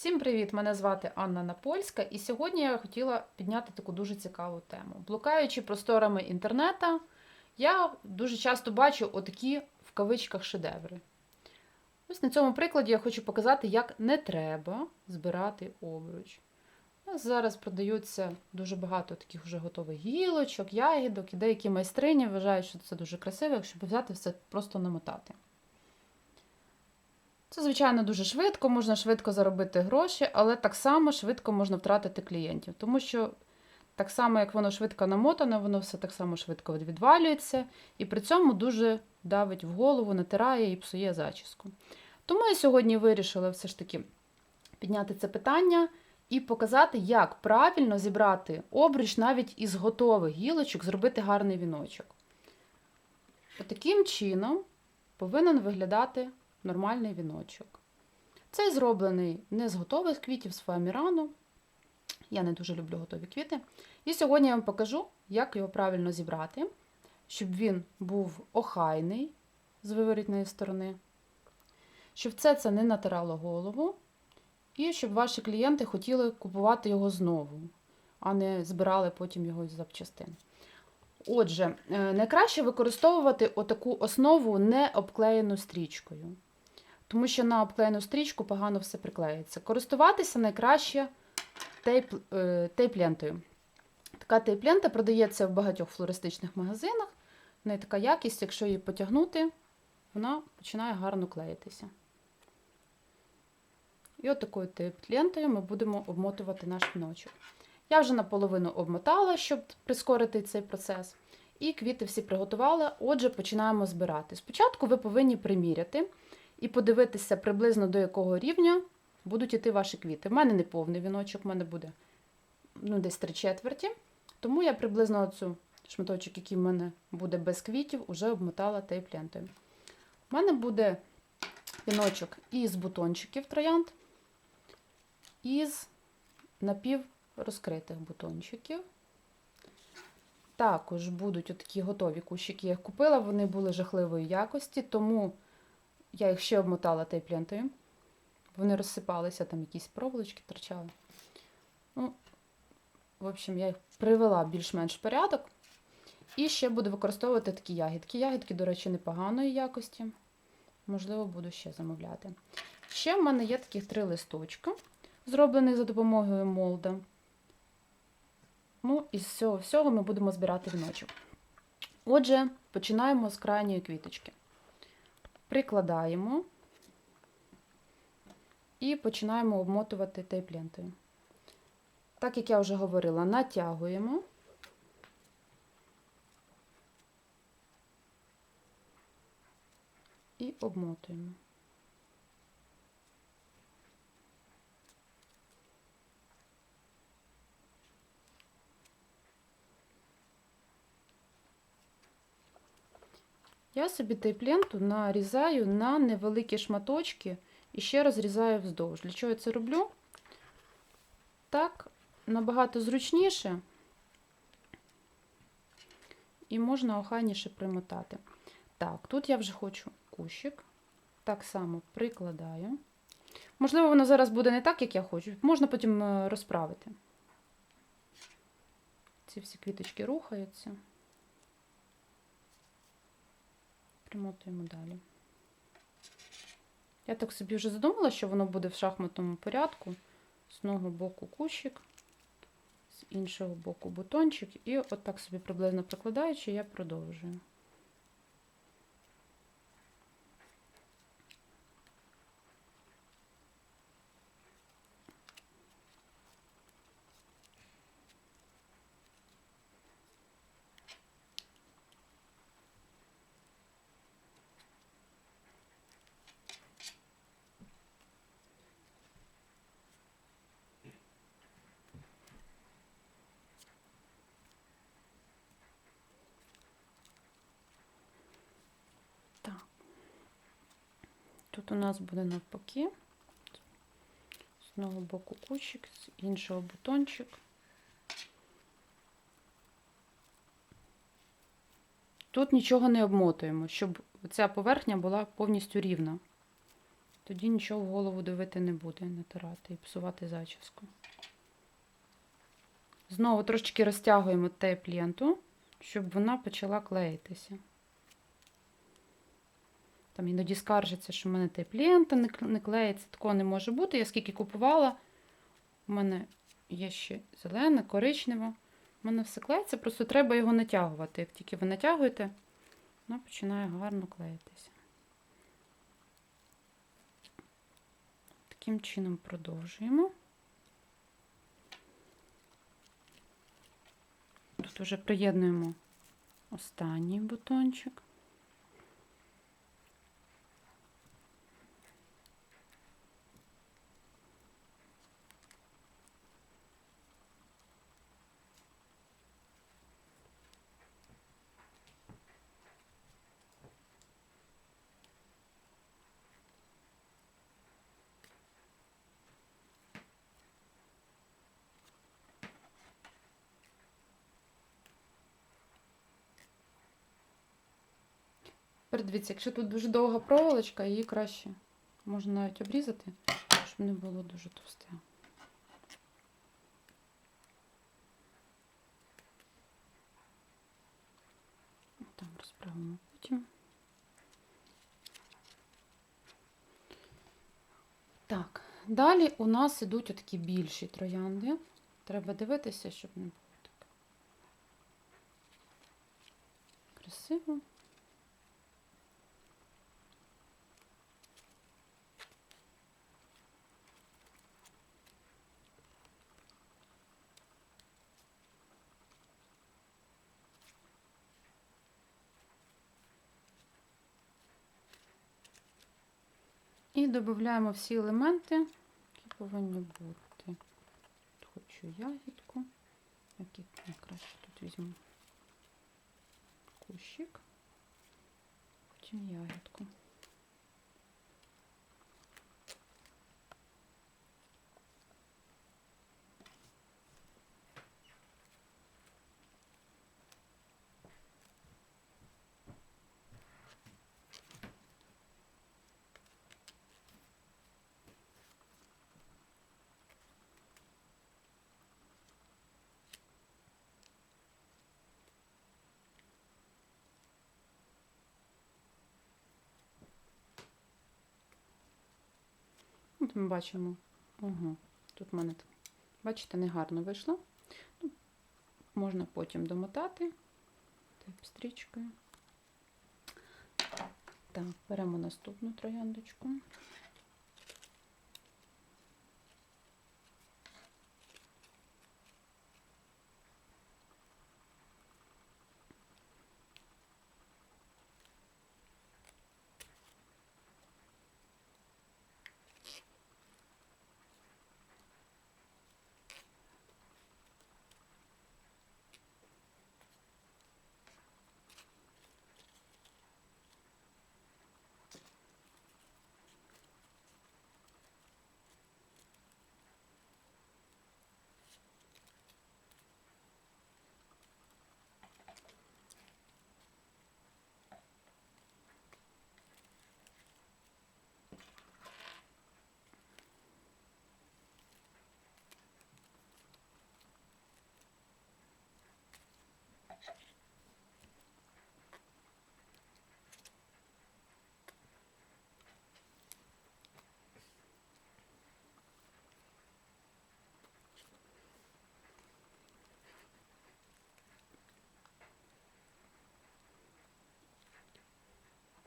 Всім привіт! Мене звати Анна Напольська, і сьогодні я хотіла підняти таку дуже цікаву тему. Блукаючи просторами інтернету, я дуже часто бачу отакі в кавичках шедеври. Ось на цьому прикладі я хочу показати, як не треба збирати обруч. У нас зараз продаються дуже багато таких вже готових гілочок, ягідок, і деякі майстрині вважають, що це дуже красиво, якщо взяти все просто намотати. Це, звичайно, дуже швидко, можна швидко заробити гроші, але так само швидко можна втратити клієнтів. Тому що так само, як воно швидко намотане, воно все так само швидко відвалюється, і при цьому дуже давить в голову, натирає і псує зачіску. Тому я сьогодні вирішила все ж таки підняти це питання і показати, як правильно зібрати обруч навіть із готових гілочок, зробити гарний віночок. Таким чином повинен виглядати нормальний віночок. Цей зроблений не з готових квітів, з фоамірану. Я не дуже люблю готові квіти. І сьогодні я вам покажу, як його правильно зібрати, щоб він був охайний з виворітної сторони, щоб це це не натирало голову, і щоб ваші клієнти хотіли купувати його знову, а не збирали потім його із запчастин. Отже, е, найкраще використовувати отаку основу не обклеєну стрічкою тому що на обклеєну стрічку погано все приклеїться. Користуватися найкраще тейп, е, тейп-лентою. Така тейп-лента продається в багатьох флористичних магазинах. В неї така якість, якщо її потягнути, вона починає гарно клеїтися. І от такою тейп-лентою ми будемо обмотувати наш віночок. Я вже наполовину обмотала, щоб прискорити цей процес. І квіти всі приготувала, отже, починаємо збирати. Спочатку ви повинні приміряти і подивитися приблизно до якого рівня будуть іти ваші квіти. У мене не повний віночок, у мене буде ну, десь три четверті. Тому я приблизно оцю шматочок, який в мене буде без квітів, вже обмотала тейп-лентою. У мене буде віночок із бутончиків троянд, із напіврозкритих бутончиків. Також будуть такі готові кущики. Я купила, вони були жахливої якості, тому я їх ще обмотала тейп-лентою. Вони розсипалися, там якісь проволочки торчали. Ну, в общем, я їх привела більш-менш в порядок. І ще буду використовувати такі ягідки. Ягідки, до речі, непоганої якості. Можливо, буду ще замовляти. Ще в мене є таких три листочка, зроблені за допомогою молда. Ну, із цього всього ми будемо збирати віночок. Отже, починаємо з крайньої квіточки прикладаємо і починаємо обмотувати тейп-лентою. Так як я вже говорила, натягуємо. І обмотуємо. Я собі тейп-ленту нарізаю на невеликі шматочки і ще розрізаю вздовж. Для чого я це роблю? Так, набагато зручніше і можна охайніше примотати. Так, тут я вже хочу кущик. Так само прикладаю. Можливо, воно зараз буде не так, як я хочу. Можна потім е, розправити. Ці всі квіточки рухаються. Примотуємо далі. Я так собі вже задумала, що воно буде в шахматному порядку. З одного боку кущик, з іншого боку бутончик. І отак собі приблизно прикладаючи, я продовжую. Тут у нас буде навпаки. З одного боку кущик, з іншого бутончик. Тут нічого не обмотуємо, щоб ця поверхня була повністю рівна. Тоді нічого в голову дивити не буде, натирати і псувати зачіску. Знову трошечки розтягуємо ленту, щоб вона почала клеїтися. Там іноді скаржиться, що в мене тейп лента не клеїться. Такого не може бути. Я скільки купувала, у мене є ще зелена, коричнева. У мене все клеїться, просто треба його натягувати. Як тільки ви натягуєте, воно починає гарно клеїтися. Таким чином продовжуємо. Тут вже приєднуємо останній бутончик. Тепер дивіться, якщо тут дуже довга проволочка, її краще можна навіть обрізати, щоб не було дуже товсте. Там розправимо потім. Так, далі у нас ідуть такі більші троянди. Треба дивитися, щоб не було так красиво. І додаємо всі елементи, які повинні бути. Тут хочу ягідку. Які найкраще тут візьму кущик, потім ягідку. От ми бачимо, ого, тут в мене, бачите, негарно вийшло. Ну, можна потім домотати тейп-стрічкою. Так, беремо наступну трояндочку.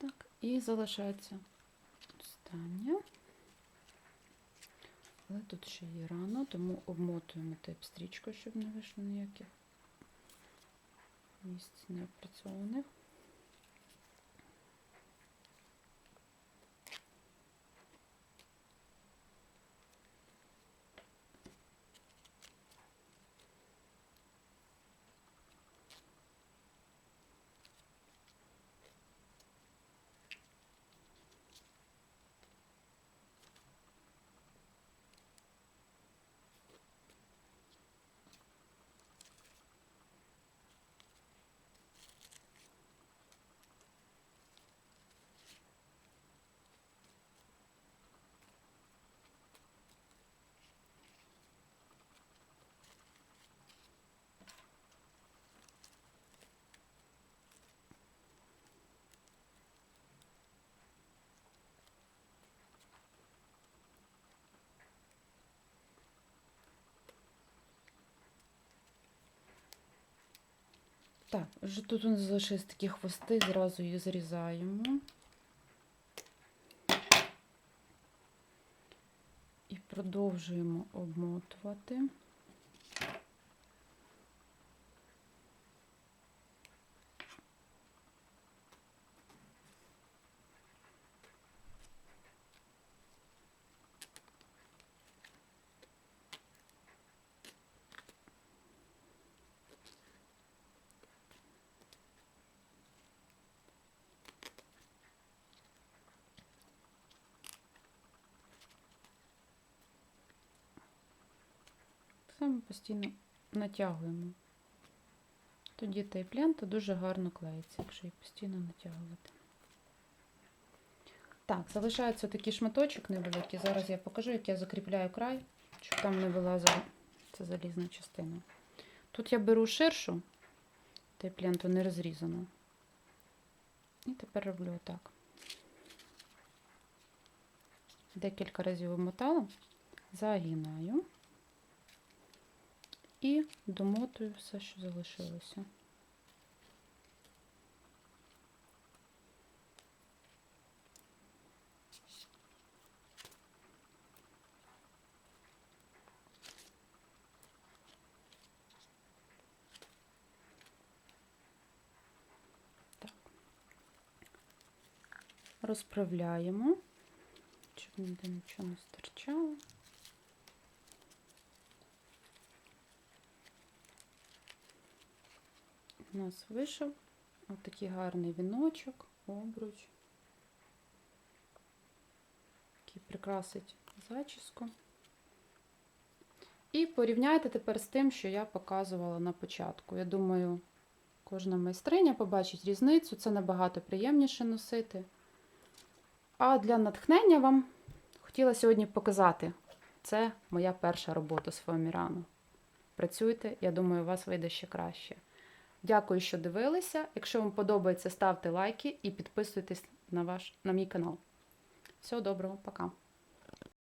Так, і залишається остання. Але тут ще є рано, тому обмотуємо тип стрічкою, щоб не вийшло ніяких місць неопрацьованих. Так, вже тут у нас залишились такі хвости, зразу їх зрізаємо. І продовжуємо обмотувати. Само постійно натягуємо. Тоді тейп-лента дуже гарно клеїться, якщо її постійно натягувати. Так, залишається такий шматочок невеликий. Зараз я покажу, як я закріпляю край, щоб там не вилазила ця залізна частина. Тут я беру ширшу тейп-ленту не розрізану. І тепер роблю отак. Декілька разів обмотала, загинаю і домотую все, що залишилося. Розправляємо, щоб ніде нічого не стирчало. У нас вийшов отакий гарний віночок, обруч, який прикрасить зачіску. І порівняйте тепер з тим, що я показувала на початку. Я думаю, кожна майстриня побачить різницю, це набагато приємніше носити. А для натхнення вам хотіла сьогодні показати. Це моя перша робота з фоамірану. Працюйте, я думаю, у вас вийде ще краще. Дякую, що дивилися. Якщо вам подобається, ставте лайки і підписуйтесь на, ваш, на мій канал. Всього доброго, пока!